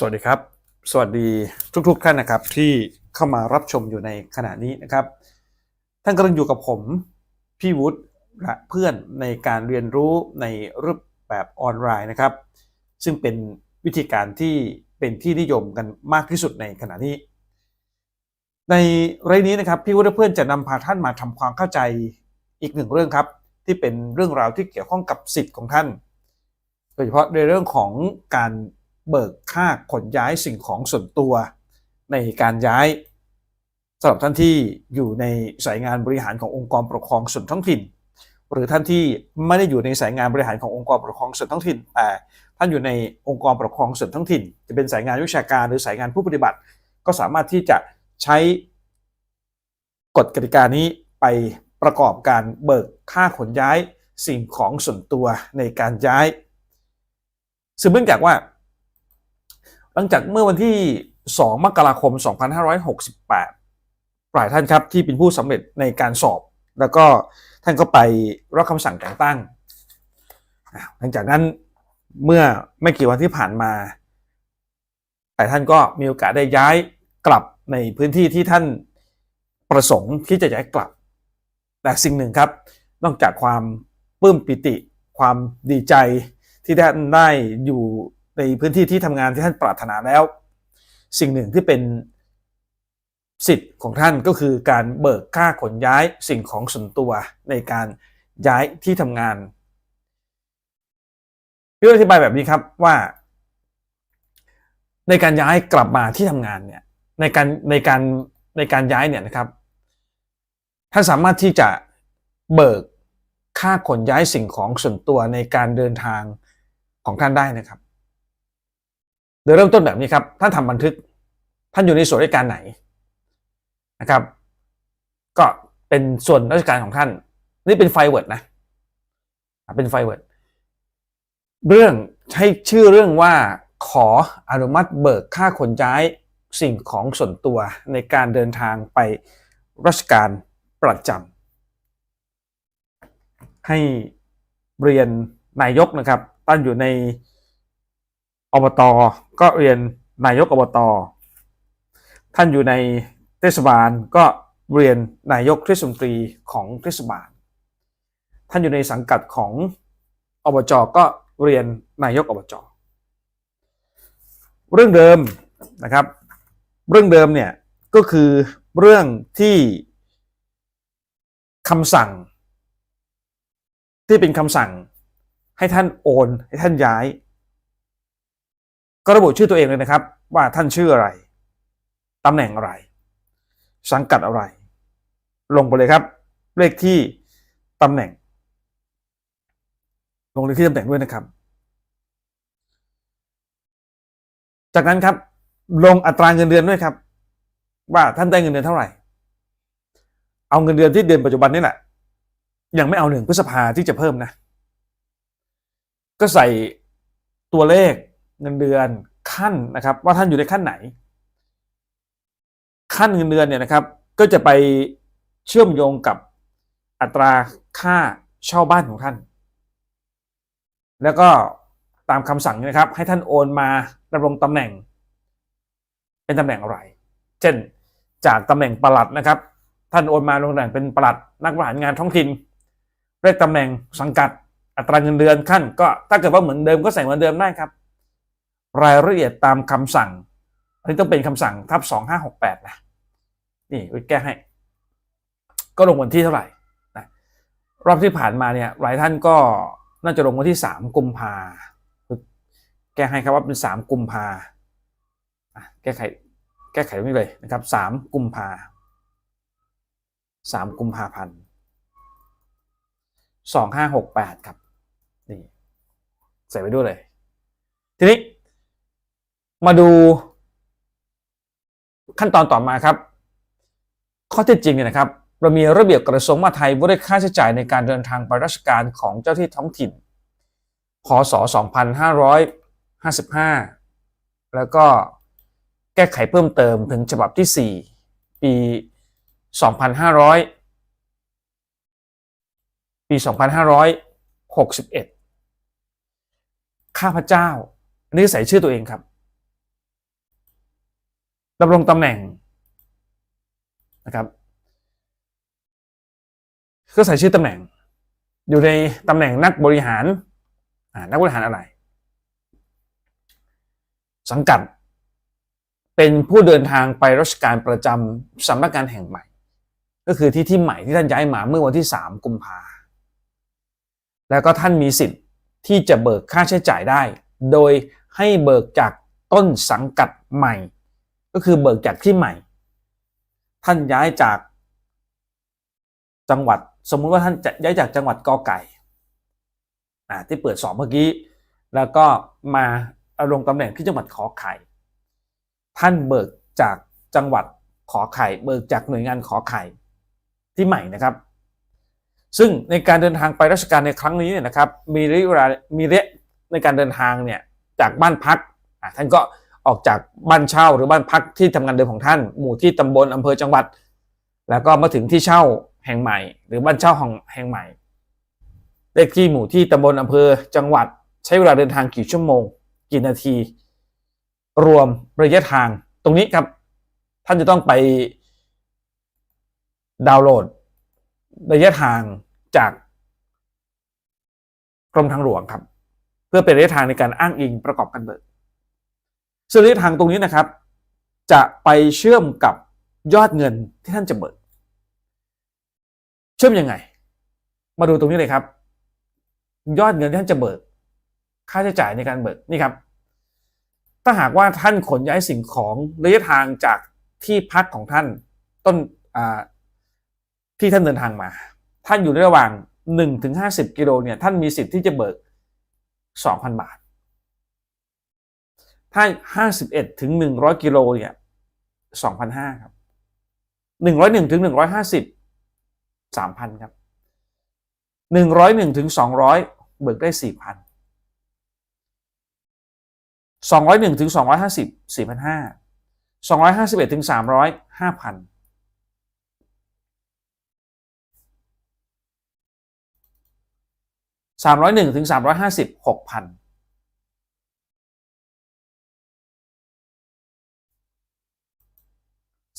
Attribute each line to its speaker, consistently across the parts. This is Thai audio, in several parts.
Speaker 1: สวัสดีครับ สวัสดีทุกๆท่านนะครับ ที่เข้ามารับชมอยู่ในขณะนี้นะครับ ท่านกำลังอยู่กับผมพี่วุฒิและเพื่อนในการเรียนรู้ในรูปแบบออนไลน์นะครับ ซึ่งเป็นวิธีการที่เป็นที่นิยมกันมากที่สุดในขณะนี้ ในเรื่องนี้นะครับพี่วุฒิเพื่อนจะนำพาท่านมาทำความเข้าใจอีกหนึ่งเรื่องครับ ที่เป็นเรื่องราวที่เกี่ยวข้องกับสิทธิ์ของท่าน โดยเฉพาะในเรื่องของการ เบิกค่าขนย้ายสิ่งของส่วนตัวในการย้ายสำหรับท่านที่อยู่ในสายงานบริหารขององค์กรปกครองส่วนท้องถิ่น หรือท่านที่ไม่ได้อยู่ในสายงานบริหารขององค์กรปกครองส่วนท้องถิ่น แต่ท่านอยู่ในองค์กรปกครองส่วนท้องถิ่น จะเป็นสายงานวิชาการหรือสายงานผู้ปฏิบัติ ก็สามารถที่จะใช้กฎกติกานี้ไปประกอบการเบิกค่าขนย้ายสิ่งของส่วนตัวในการย้ายซึ่งเนื่องจากว่า ลังจากเมื่อวันที่ 2 มกราคม 2568 ปลายท่านครับที่เป็นผู้สำเร็จในการสอบ แล้วก็ท่านก็ไปรับคำสั่งแต่งตั้ง หลังจากนั้นเมื่อไม่กี่วันที่ผ่านมา แต่ท่านก็มีโอกาสได้ย้ายกลับในพื้นที่ที่ท่านประสงค์ที่จะย้ายกลับ แต่สิ่งหนึ่งครับ นอกจากความปลื้มปิติ ความดีใจที่ท่านได้อยู่ ในพื้นที่ที่ทำงานที่ท่านปรารถนาแล้ว สิ่งหนึ่งที่เป็นสิทธิ์ของท่านก็คือการเบิกค่าขนย้ายสิ่งของส่วนตัวในการย้ายที่ทำงานพี่อธิบายแบบนี้ครับว่า ในการย้ายกลับมาที่ทำงานเนี่ยในการในการในการย้ายเนี่ยนะครับท่านสามารถที่จะเบิกค่าขนย้ายสิ่งของส่วนตัวในการเดินทางของท่านได้นะครับ ดยเริ่มต้นแบบนี้ครับ ท่านทำบันทึก ท่านอยู่ในส่วนราชการไหนนะครับ ก็เป็นส่วนราชการของท่าน นี่เป็นไฟเวิร์ดนะ เป็นไฟเวิร์ด เรื่องให้ชื่อเรื่องว่าขออนุมัติเบิกค่าขนย้ายสิ่งของส่วนตัวในการเดินทางไปราชการประจำให้เรียนนายกนะครับท่านอยู่ใน อบตก็เรียนนายกอบตท่านอยู่ในเทศบาลก็เรียนนายกเทศมนตรีของเทศบาล ท่านอยู่ในสังกัดของอบจก็เรียนนายกอบจเรื่องเดิมนะครับ เรื่องเดิมเนี่ยก็คือเรื่องที่คำสั่ง ที่เป็นคำสั่งให้ท่านโอนให้ท่านย้าย ก็ระบุชื่อตัวเองเลยนะครับ ว่าท่านชื่ออะไรตำแหน่งอะไร สังกัดอะไร ลงไปเลยครับ เลขที่ตำแหน่ง ลงเลขที่ตำแหน่งด้วยนะครับ จากนั้นครับ ลงอัตราเงินเดือนด้วยครับ ว่าท่านได้เงินเดือนเท่าไหร่ เอาเงินเดือนที่เดือนปัจจุบันนี่แหละยังไม่เอาหนึ่งพฤษภาที่จะเพิ่มนะ ก็ใส่ตัวเลข เงินเดือนขั้นนะครับ ว่าท่านอยู่ในขั้นไหน ขั้นเงินเดือนเนี่ยนะครับ ก็จะไปเชื่อมโยงกับอัตราค่าเช่าบ้านของท่าน แล้วก็ตามคำสั่งนะครับ ให้ท่านโอนมาดำรงตำแหน่ง เป็นตำแหน่งอะไร เช่นจากตำแหน่งประหลัดนะครับ ท่านโอนมาลงตำแหน่งเป็นประหลัดนักบริหารงานท้องถิ่นเลขตำแหน่งสังกัดอัตราเงินเดือนขั้น ก็ถ้าเกิดว่าเหมือนเดิมก็ใส่เหมือนเดิมได้ครับ รายละเอียดตามคำสั่ง อันนี้ต้องเป็นคำสั่งทับสองห้าหกแปดนะนี่แก้ให้ ก็ลงวันที่เท่าไหร่นะรอบที่ผ่านมาเนี่ยหลายท่านก็น่าจะลงวันที่สามกุมภาแก้ให้ครับว่าเป็นสามกุมภาแก้ไขแก้ไขตรงนี้เลยนะครับสามกุมภาสามกุมภาพันธ์สองห้าหกแปดครับ นี่ ใส่ไปด้วยเลย ทีนี้ มาดูขั้นตอนต่อมาครับ ข้อเท็จจริงเนี่ยนะครับเรามีระเบียบกระทรวงมหาดไทยว่าด้วยค่าใช้จ่ายในการเดินทางไปราชการของเจ้าที่ท้องถิ่น พศ 2555 แล้วก็แก้ไขเพิ่มเติมถึงฉบับที่ 4 ปี 2500 ปี 2561 ข้าพเจ้า อันนี้ใส่ชื่อตัวเองครับ ดำรงตำแหน่งนะครับก็ใส่ชื่อตำแหน่ง อยู่ในตำแหน่งนักบริหารนักบริหารอะไร สังกัด เป็นผู้เดินทางไปราชการประจำสำนักงานแห่งใหม่ ก็คือที่ที่ใหม่ที่ท่านย้ายมาเมื่อวันที่ 3 กุมภาแล้วก็ท่านมีสิทธิ์ที่จะเบิกค่าใช้จ่ายได้ โดยให้เบิกจากต้นสังกัดใหม่ ก็คือเบิกจากที่ใหม่ ท่านย้ายจากจังหวัด สมมุติว่าท่านจะย้ายจากจังหวัดกอไก่อ่าที่เปิดสอบเมื่อกี้ แล้วก็มาลงตำแหน่งที่จังหวัดขอไข่ ท่านเบิกจากจังหวัดขอไข่ เบิกจากหน่วยงานขอไข่ที่ใหม่นะครับ ซึ่งในการเดินทางไปราชการในครั้งนี้เนี่ยนะครับ มีระยะเวลามีระยะในการเดินทางเนี่ยจากบ้านพักท่านก็ ออกจากบ้านเช่าหรือบ้านพักที่ทำงานเดิมของท่าน หมู่ที่ตำบลอำเภอจังหวัด แล้วก็มาถึงที่เช่าแห่งใหม่ หรือบ้านเช่าของแห่งใหม่เลขที่หมู่ที่ตำบลอำเภอจังหวัด ใช้เวลาเดินทางกี่ชั่วโมง กี่นาที รวมระยะทาง ตรงนี้ครับ ท่านจะต้องไปดาวน์โหลด ระยะทางจากกรมทางหลวงครับ เพื่อเป็นระยะทางในการอ้างอิงประกอบกันเบิก ซึ่งระยะทางตรงนี้นะครับ จะไปเชื่อมกับยอดเงินที่ท่านจะเบิก เชื่อมยังไง มาดูตรงนี้เลยครับ ยอดเงินที่ท่านจะเบิก ค่าใช้จ่ายในการเบิกนี่ครับ ถ้าหากว่าท่านขนย้ายสิ่งของระยะทางจากที่พักของท่านต้นที่ท่านเดินทางมา ท่านอยู่ในระหว่าง1ถึง50 กิโลเนี่ยท่านมีสิทธิ์ที่จะเบิก 2,000 บาท ถ้า51ถึง100กิโลเนี่ย2,500ครับ101ถึง150 3,000ครับ101ถึง200เบิกได้4,000 201ถึง250 4,500 251ถึง300 5,000 301ถึง350 6,000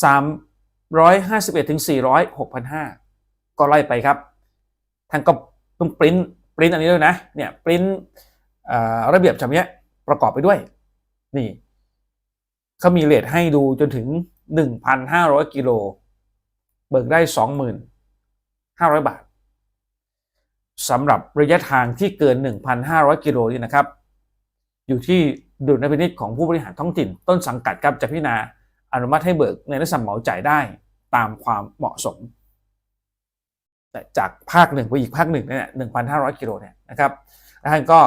Speaker 1: 351ถึง400 6,500 ก็ไล่ไปครับท่านก็ต้องปริ้นปริ้นอันนี้ด้วยนะเนี่ยปริ้นระเบียบจำเนี้ยประกอบไปด้วย นี่เขามีเลทให้ดูจนถึง 1,500 กิโล เบิกได้2,500 บาทสำหรับระยะทางที่เกิน 1,500 กิโลนี่นะครับ อยู่ที่ดุลยพินิจของผู้บริหารท้องถิ่นต้นสังกัดครับจะพิจารณา อนุมัติให้เบิกในลักษณะเหมาจ่ายได้ตามความเหมาะสมแต่จากภาคหนึ่งไปอีกภาคหนึ่งเนี่ย1,500กิโลเนี่ยนะครับท่านก็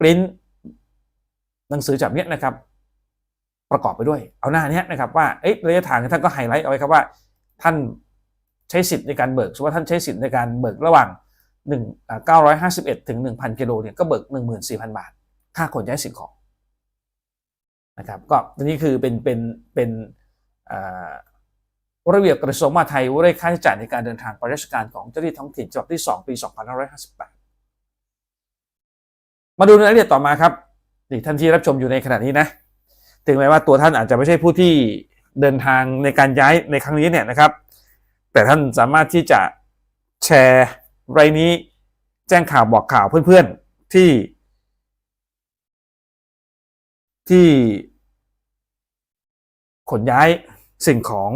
Speaker 1: ปริ้นหนังสือจับเนี้ยนะครับ ประกอบไปด้วย เอาหน้านี้นะครับว่าระยะทางท่านก็ไฮไลท์เอาไว้ครับว่า ท่านใช้สิทธิ์ในการเบิกสมมติว่าท่านใช้สิทธิ์ในการเบิกระหว่าง1 951 ถึง 1,000 กิโลเนี่ยก็เบิก 14,000 บาท ค่าขนย้ายสิ่งของ นะครับก็อันนี้คือเป็นเป็นเป็นระเบียบกระทรวงมหาดไทยว่าด้วยค่าใช้จ่ายในการเดินทางไปราชการของเจ้าหน้าที่ท้องถิ่นฉบับที่ 2 ปี 2558 มาดูในรายละเอียดต่อมาครับนี่ท่านที่รับชมอยู่ในขณะนี้นะถึงแม้ว่าตัวท่านอาจจะไม่ใช่ผู้ที่เดินทางในการย้ายในครั้งนี้เนี่ยนะครับ แต่ท่านสามารถที่จะแชร์รายนี้แจ้งข่าวบอกข่าวเพื่อนๆที่ ที่ขนย้ายสิ่งของ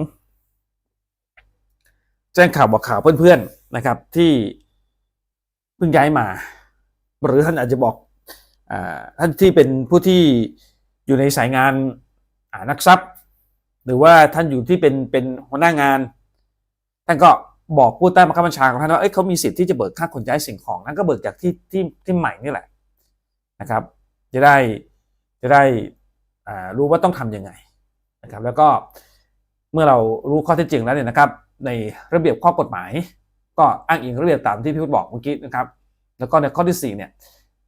Speaker 1: แจ้งข่าวบอกข่าวเพื่อนๆนะครับ ที่เพิ่งย้ายมา หรือท่านอาจจะบอกอท่านที่เป็นผู้ที่อยู่ในสายงานนักทรัพย์ หรือว่าท่านอยู่ที่เป็นเป็นหัวหน้างาน ท่านก็บอกผู้ใต้บังคับบัญชาของท่านว่าเอ้ยเขามีสิทธิ์ที่จะเบิกค่าขนย้ายสิ่งของนั่นก็เบิกจากที่ที่ที่ใหม่นี่แหละนะครับ จะได้ จะได้รู้ว่าต้องทํำยังไงนะครับแล้วก็เมื่อเรารู้ข้อเท็จจริงแล้วเนี่ยนะครับ ในระเบียบข้อกฎหมาย ก็อ้างอิงระเบียบตามที่พี่พุทธบอกเมื่อกี้นะครับ แล้วก็ในข้อที่4เนี่ย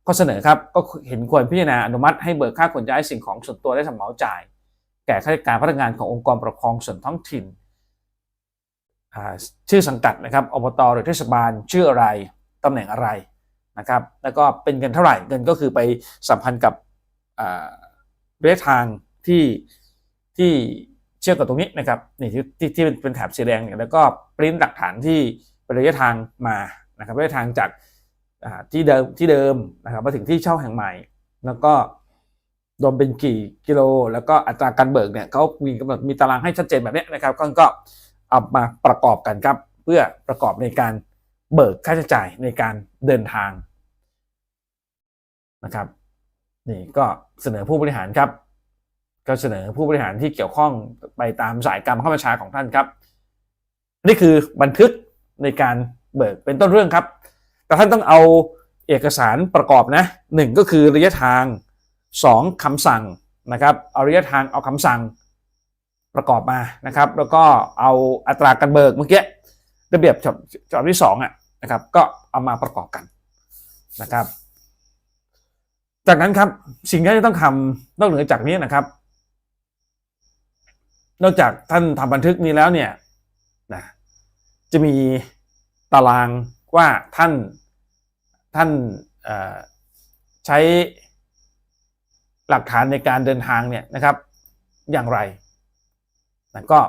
Speaker 1: ข้อเสนอครับก็เห็นควรพิจารณาอนุมัติให้เบิกค่าขนย้ายสิ่งของส่วนตัวได้สำเหมาจ่าย แก่ข้าราชการพนักงานขององค์กรปกครองส่วนท้องถิ่นชื่อสังกัดนะครับอบตหรือเทศบาลชื่ออะไรตำแหน่งอะไรนะครับ แล้วก็เป็นเงินเท่าไหร่เงินก็คือไปสัมพันธ์กับ ระยะทางที่ที่เชื่อมกับตรงนี้นะครับนี่ที่ที่ที่เป็นแถบสีแดงเนี่ยแล้วก็ปริ้นหลักฐานที่เป็นระยะทางมานะครับระยะทางจากที่เดิมที่เดิมนะครับมาถึงที่เช่าแห่งใหม่ แล้วก็รวมเป็นกี่กิโล แล้วก็อัตราการเบิกเนี่ยเขามีกำหนดมีตารางให้ชัดเจนแบบนี้นะครับก็ก็เอามาประกอบกันครับ เพื่อประกอบในการเบิกค่าใช้จ่ายในการเดินทางนะครับ นี่ก็เสนอผู้บริหารครับ ก็เสนอผู้บริหารที่เกี่ยวข้องไปตามสายการบังคับบัญชาของท่านครับ นี่คือบันทึกในการเบิกเป็นต้นเรื่องครับ แต่ท่านต้องเอาเอกสารประกอบนะหนึ่งก็คือระยะทางสองคำสั่งนะครับเอาระยะทางเอาคำสั่งประกอบมานะครับ แล้วก็เอาอัตราการเบิกเมื่อกี้ระเบียบฉบับฉบับที่สองอะนะครับ ก็เอามาประกอบกันนะครับ จากนั้นครับสิ่งที่จะต้องทำนอกเหนือจากนี้นะครับ นอกจากท่านทำบันทึกนี้แล้วเนี่ยนะจะมีตารางว่าท่านท่านใช้หลักฐานในการเดินทางเนี่ยนะครับอย่างไรนะก็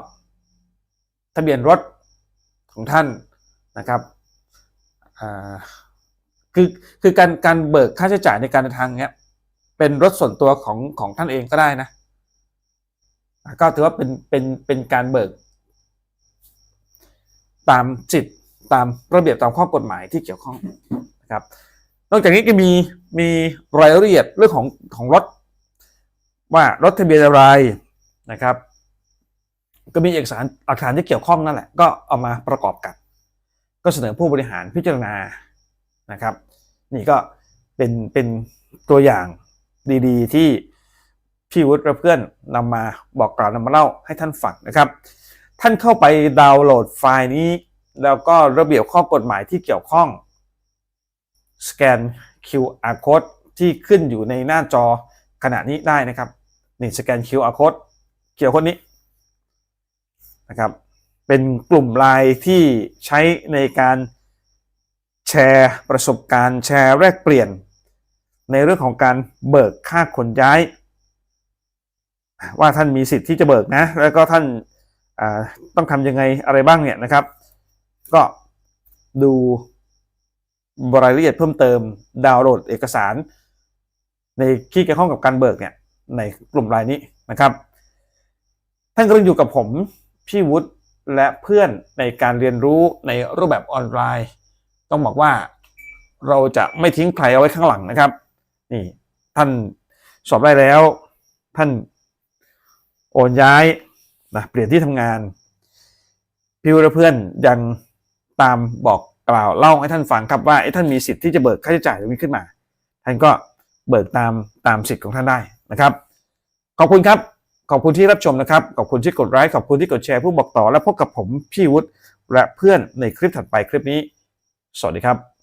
Speaker 1: ทะเบียนรถของท่านนะครับ คือคือการการเบิกค่าใช้จ่ายในการเดินทางเนี้ย เป็นรถส่วนตัวของของท่านเองก็ได้นะ ก็ถือว่าเป็นเป็นเป็นการเบิก ตามสิทธิ์ตามระเบียบตามข้อกฎหมายที่เกี่ยวข้องนะครับ นอกจากนี้ก็มีมีรายละเอียดเรื่องของของรถ ว่ารถทะเบียนอะไรนะครับ ก็มีเอกสารหลักฐานที่เกี่ยวข้องนั่นแหละ ก็เอามาประกอบกัน ก็เสนอผู้บริหารพิจารณา นะครับ นี่ก็เป็นเป็นตัวอย่างดีๆ ที่พี่วุฒิและเพื่อนนำมาบอกกล่าวนำมาเล่าให้ท่านฟังนะครับ ท่านเข้าไปดาวน์โหลดไฟล์นี้ แล้วก็ระเบียบข้อกฎหมายที่เกี่ยวข้อง สแกน QR code ที่ขึ้นอยู่ในหน้าจอขณะนี้ได้นะครับนี่สแกน QR code เกี่ยวคนนี้นะครับ เป็นกลุ่มไลน์ที่ใช้ในการ แชร์ประสบการณ์แชร์แลกเปลี่ยน ในเรื่องของการเบิกค่าขนย้าย ว่าท่านมีสิทธิ์ที่จะเบิกนะ แล้วก็ท่านาต้องทำยังไงอะไรบ้างเนี่ยนะครับ ก็ดูรายละเอียดเพิ่มเติมดาวน์โหลดเอกสาร ในที่เกี่ยวข้องกับการเบิกเนี่ยในกลุ่มรายนี้นะครับ ท่านกำลังอยู่กับผมพี่วุฒิและเพื่อนในการเรียนรู้ในรูปแบบออนไลน์ ต้องบอกว่าเราจะไม่ทิ้งใครเอาไว้ข้างหลังนะครับ นี่ท่านสอบได้แล้ว ท่านโอนย้ายนะเปลี่ยนที่ทำงาน พี่วุฒิและเพื่อนยังตามบอกกล่าวเล่าให้ท่านฟังครับว่าไอ้ท่านมีสิทธิ์ที่จะเบิกค่าใช้จ่ายตรงนี้ขึ้นมา ท่านก็เบิกตามตามสิทธิ์ของท่านได้นะครับ ขอบคุณครับ ขอบคุณที่รับชมนะครับ ขอบคุณที่กดไลค์ขอบคุณที่กดแชร์ผู้บอกต่อ และพบกับผมพี่วุฒิและเพื่อนในคลิปถัดไปคลิปนี้ สวัสดีครับ